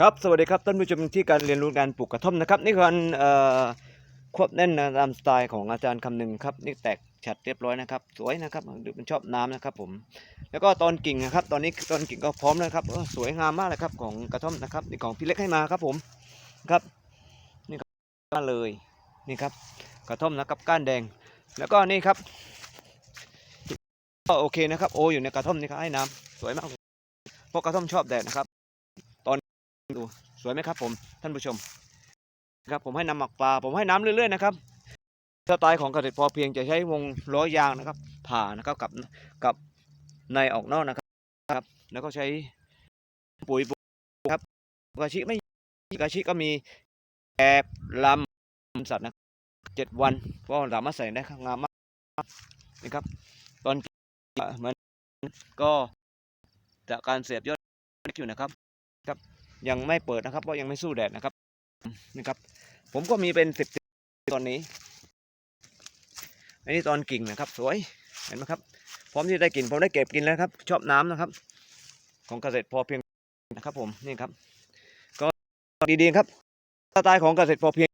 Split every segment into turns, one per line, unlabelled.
ครับสวัสดีครับท่านผู้ชมที่การเรียนรู้การปลูกกระท่อมนะครับนี่คือการควบแน่นตามสไตล์ของอาจารย์คำหนึ่งครับนี่แตกฉัดเรียบร้อยนะครับ สวยนะครับดูมันชอบน้ำนะครับผม แล้วก็ตอนกิ่งนะครับ ตอนนี้ตอนกิ่งก็พร้อมแล้วครับเออสวยงามมากเลยครับของกระท่อมนะครับนี่ของพี่เล็กให้มาครับผมครับนี่ครับมาเลยนี่ครับกระท่อมนะครับก้านแดง แล้วก็นี่ครับก็โอเคนะครับโออยู่ในกระท่อมนี่ครับให้น้ำสวยมากเพราะกระท่อมชอบแดดนะครับ ดูสวยไหมครับผมท่านผู้ชมครับผมให้น้ำหมักปลาผมให้น้ำเรื่อยๆนะครับสไตล์ของเกษตรพอเพียงจะใช้วงล้อยางนะครับ ผ่านะครับกับกับในออกนอกนะครับครับแล้วก็ใช้ปุ๋ยครับกระชิไม่กระชิก็มีแอบลำสัตว์นะเจ็ดวันก็สามารถใส่ได้ครับงามมากนะครับ ตอนเหมือนก็จากการเสียบยอดอยู่นะครับครับ ยังไม่เปิดนะครับ เพราะยังไม่สู้แดดนะครับนี่ครับ ผมก็มีเป็นสิบตอนนี้ อันนี้ตอนกิ่งนะครับ สวยเห็นไหมครับ พร้อมที่ได้กินผมได้เก็บกินแล้วครับ ชอบน้ำนะครับ ของเกษตรพอเพียงนะครับผมนี่ครับ ก็ดีๆครับสไตล์ของเกษตรพอเพียง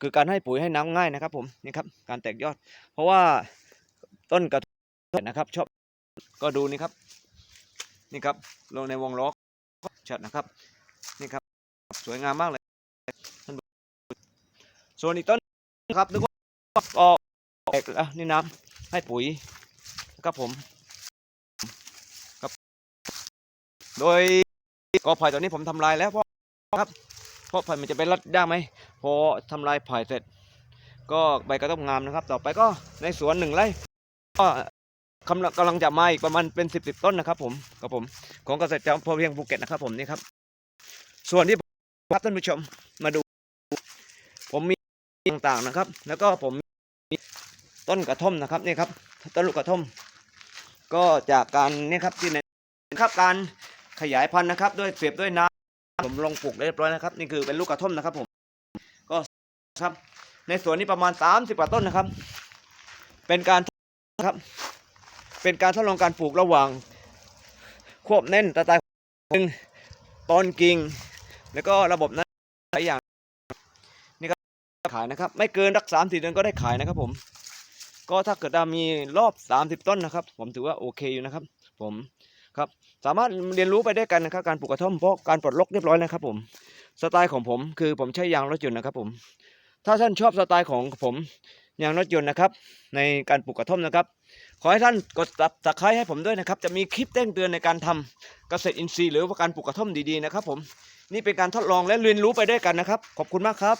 คือการให้ปุ๋ยให้น้ำง่ายนะครับ ผมนี่ครับการแตกยอด เพราะว่าต้นกระท้อนนะครับ ชอบก็ดูนี่ครับ นี่ครับลงในวงล้อ ชัดนะครับนี่ครับสวยงามมากเลยท่านส่วนอีกต้นนะครับนึกว่าก็แตกแล้วนี่น้ำให้ปุ๋ยนะครับผมครับ โดยกอไผ่ตัวนี้ผมทำลายแล้วเพราะครับเพราะไผ่มันจะไปรัดได้ไหมพอทำลายไผ่เสร็จ ก็ใบก็ต้องงามนะครับ ต่อไปก็ในสวนหนึ่งไร่ก็ กำลังกำลังจะมาอีกประมาณเป็นสิบสิบต้นนะครับผมกับผมของเกษตรพอเพียงภูเก็ตนะครับผมนี่ครับ ส่วนที่ครับท่านผู้ชมมาดู ผมมีต่างๆนะครับ แล้วก็ผมมีต้นกระท่อมนะครับนี่ครับต้นลูกกระท่อม ก็จากการนี่ครับที่ในครับการขยายพันธุ์นะครับ ด้วยเสียบด้วยน้ำผมลงปลูกเรียบร้อยนะครับ นี่คือเป็นลูกกระท่อมนะครับผมก็ครับ ในสวนนี้ประมาณ 30กว่าต้นนะครับ เป็นการครับ เป็นการทดลองการปลูกระหว่าง ควบแน่นตาตายหนึ่งตอนกิ่ง แล้วก็ระบบนั้นหลายอย่างนี่ครับขายนะครับ ไม่เกินรักสามสี่เดือนก็ได้ขายนะครับผม ก็ถ้าเกิดว่ามีรอบสามสิบต้นนะครับ ผมถือว่าโอเคอยู่นะครับ ผมครับสามารถเรียนรู้ไปได้วยกันนะครับ การปลูกกระท่อมเพราะการปลดล็อกเรียบร้อยนะครับผมสไตล์ของผมคือผมใช้ยางรถยนต์นะครับผม ถ้าท่านชอบสไตล์ของผมยางรถยนต์นะครับ ในการปลูกกระท่อมนะครับ ขอให้ท่านกดตับตะไคร้ให้ผมด้วยนะครับ จะมีคลิปแจ้งเตือนในการทำเกษตรอินทรีย์หรือว่าการปลูกกระท่อมดีๆนะครับผม นี่เป็นการทดลองและเรียนรู้ไปด้วยกันนะครับ ขอบคุณมากครับ